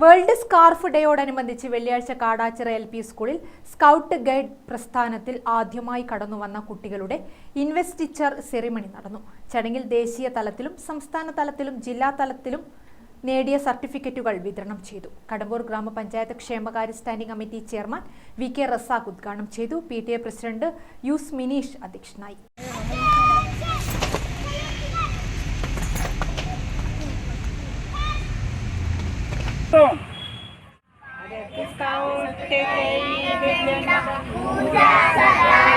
World scarf ഡേയോടനുബന്ധിച്ച് വെള്ളിയാഴ്ച Kadachira L P സ്കൂളിൽ സ്കൗട്ട് ഗൈഡ് പ്രസ്ഥാനത്തിൽ ആദ്യമായി കടന്നുവന്ന കുട്ടികളുടെ ഇൻവെസ്റ്റിച്ചർ സെറിമണി നടന്നു. ചടങ്ങിൽ ദേശീയ തലത്തിലും സംസ്ഥാന തലത്തിലും ജില്ലാ തലത്തിലും നേടിയ സർട്ടിഫിക്കറ്റുകൾ വിതരണം ചെയ്തു. കടമ്പൂർ ഗ്രാമപഞ്ചായത്ത് ക്ഷേമകാര്യ standing committee chairman V K Razak ഉദ്ഘാടനം ചെയ്തു. പി ടി എ പ്രസിഡന്റ് യൂസ് മിനീഷ് അധ്യക്ഷനായി.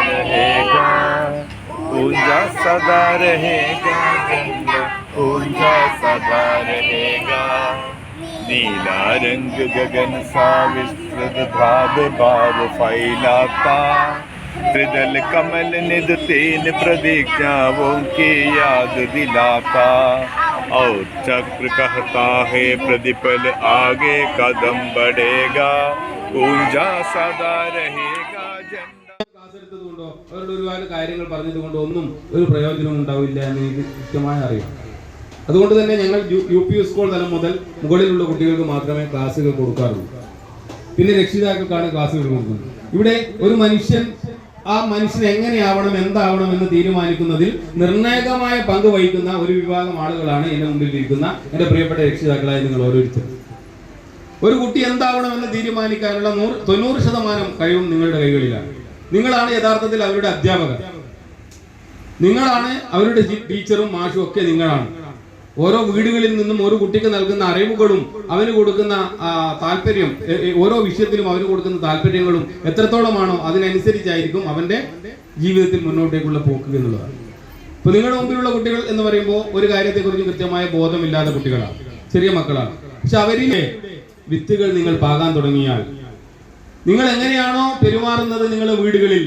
रहेगा ऊँचा सदा रहेगा ऊँचा सदा रहेगा। नीला रंग गगन सा विस्तृत भाद भाव फैलाता। त्रिदल कमल निध तीन प्रतिज्ञाओं की याद दिलाता और चक्र कहता है प्रतिपल आगे कदम बढ़ेगा ऊंचा सदा रहेगा झंडा ക്ലാസ് എടുത്തതുകൊണ്ടോ അവരുടെ ഒരുപാട് കാര്യങ്ങൾ പറഞ്ഞതുകൊണ്ടോ ഒന്നും ഒരു പ്രയോജനവും ഉണ്ടാവില്ല എന്ന് എനിക്ക് കൃത്യമായി അറിയാം അതുകൊണ്ട് തന്നെ ഞങ്ങൾ യു- യു പി സ്കൂൾ തലം മുതൽ മുകളിലുള്ള കുട്ടികൾക്ക് മാത്രമേ ക്ലാസ്സുകൾ കൊടുക്കാറുള്ളൂ പിന്നെ രക്ഷിതാക്കൾക്കാണ് ക്ലാസ്സുകൾ കൊടുക്കുന്നത് ഇവിടെ ഒരു മനുഷ്യൻ ആ മനുഷ്യൻ എങ്ങനെയാവണം എന്താവണം എന്ന് തീരുമാനിക്കുന്നതിൽ നിർണായകമായ പങ്ക് വഹിക്കുന്ന ഒരു വിഭാഗം ആളുകളാണ് എന്റെ മുമ്പിൽ ഇരിക്കുന്ന എന്റെ പ്രിയപ്പെട്ട രക്ഷിതാക്കളായ നിങ്ങൾ ഓരോരുത്തരും. ഒരു കുട്ടി എന്താവണം എന്ന് തീരുമാനിക്കാനുള്ള നൂറ് തൊണ്ണൂറ് ശതമാനം കഴിവും നിങ്ങളുടെ കൈകളിലാണ്. നിങ്ങളാണ് യഥാർത്ഥത്തിൽ അവരുടെ അധ്യാപകർ. നിങ്ങളാണ് അവരുടെ ടീച്ചറും മാഷും ഒക്കെ നിങ്ങളാണ്. ഓരോ വീടുകളിൽ നിന്നും ഓരോ കുട്ടിക്ക് നൽകുന്ന അറിവുകളും അവന് കൊടുക്കുന്ന താല്പര്യം ഓരോ വിഷയത്തിലും അവന് കൊടുക്കുന്ന താല്പര്യങ്ങളും എത്രത്തോളമാണോ അതിനനുസരിച്ചായിരിക്കും അവന്റെ ജീവിതത്തിൽ മുന്നോട്ടേക്കുള്ള പോക്ക് എന്നുള്ളതാണ്. ഇപ്പൊ നിങ്ങളുടെ മുമ്പിലുള്ള കുട്ടികൾ എന്ന് പറയുമ്പോൾ ഒരു കാര്യത്തെക്കുറിച്ച് കൃത്യമായ ബോധമില്ലാത്ത കുട്ടികളാണ് ചെറിയ മക്കളാണ്. പക്ഷെ അവരിലെ വിത്തുകൾ നിങ്ങൾ പാകാൻ തുടങ്ങിയാൽ നിങ്ങൾ എങ്ങനെയാണോ പെരുമാറുന്നത് നിങ്ങളുടെ വീടുകളിൽ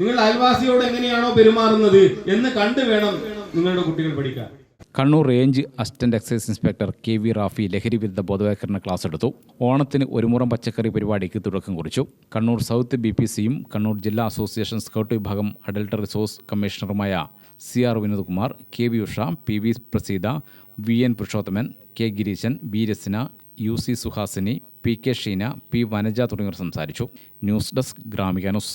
നിങ്ങൾ അയൽവാസിയോട് എങ്ങനെയാണോ പെരുമാറുന്നത് എന്ന് കണ്ടു വേണം നിങ്ങളുടെ കുട്ടികൾ പഠിക്കാൻ. Kannur range assistant excise inspector K V Rafi ലഹരി വിരുദ്ധ ബോധവൽക്കരണ ക്ലാസ് എടുത്തു. ഓണത്തിന് ഒരുമുറം പച്ചക്കറി പരിപാടിക്ക് തുടക്കം കുറിച്ചു. കണ്ണൂർ സൗത്ത് ബി പി സിയും കണ്ണൂർ ജില്ലാ അസോസിയേഷൻ സ്കൗട്ട് വിഭാഗം adult resource കമ്മീഷണറുമായ C R Vinodkumar K V Usha P V Praseetha V N Purushothaman K Gireeshan B Rasina U C Suhasini P K Sheena P Vanaja തുടങ്ങിയവർ സംസാരിച്ചു. News desk Gramika news.